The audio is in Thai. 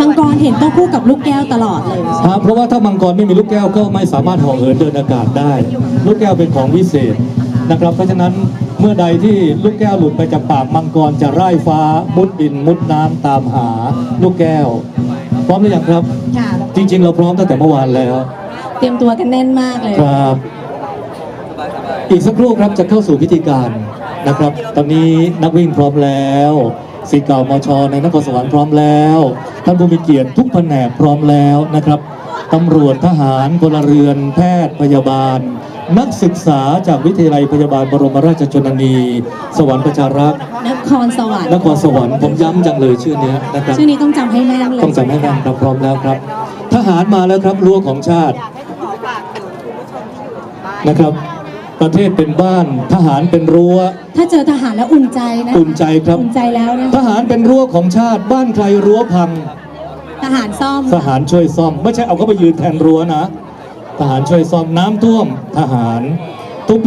มังกรเห็นต้องคู่กับลูกแก้วตลอดเลย ครับเพราะว่าถ้ามังกรไม่มีลูกแก้วก็ไม่สามารถห่อเหินเดินอากาศได้ ลูกแก้วเป็นของวิเศษนะครับ เพราะฉะนั้นเมื่อใดที่ลูกแก้วหลุดไปจากปากมังกรจะไร้ฟ้ามุดดินมุดน้ำตามหาลูกแก้ว พร้อมหรือยังครับ ค่ะ จริง ๆ เราพร้อมตั้งแต่เมื่อวานแล้ว เตรียมตัวกันแน่นมากเลย ครับ อีกสักครู่ครับจะเข้าสู่พิธีการนะครับ ตอนนี้นักวิ่งพร้อมแล้ว ศิษย์เก่ามชในนครสวรรค์พร้อมแล้ว ท่านผู้มีเกียรติทุกแผนกพร้อมแล้วนะครับตำรวจทหารพลเรือนแพทย์พยาบาล นักศึกษาจากวิทยาลัยพยาบาลบรมราชชนนี สวรรค์ประชารักษ์นครสวรรค์นครสวรรค์ผมย้ำจังเลยชื่อเนี้ยนะครับชื่อนี้ต้องจำให้แม่นเลยต้องจำให้แม่นครับพร้อมแล้วครับ ทหารมาแล้วครับรั้วของชาตินะครับ ประเทศเป็นบ้าน ทหารเป็นรั้ว ถ้าเจอทหารแล้วอุ่นใจนะอุ่นใจครับ อุ่นใจแล้วนะทหารเป็นรั้วของชาติ บ้านใครรั้วพัง ทหารซ่อมทหารช่วยซ่อม ไม่ใช่เอาเขาไปยืนแทนรั้วนะ ทหารช่วยซ่อมน้ำท่วม ทหารทุกพิ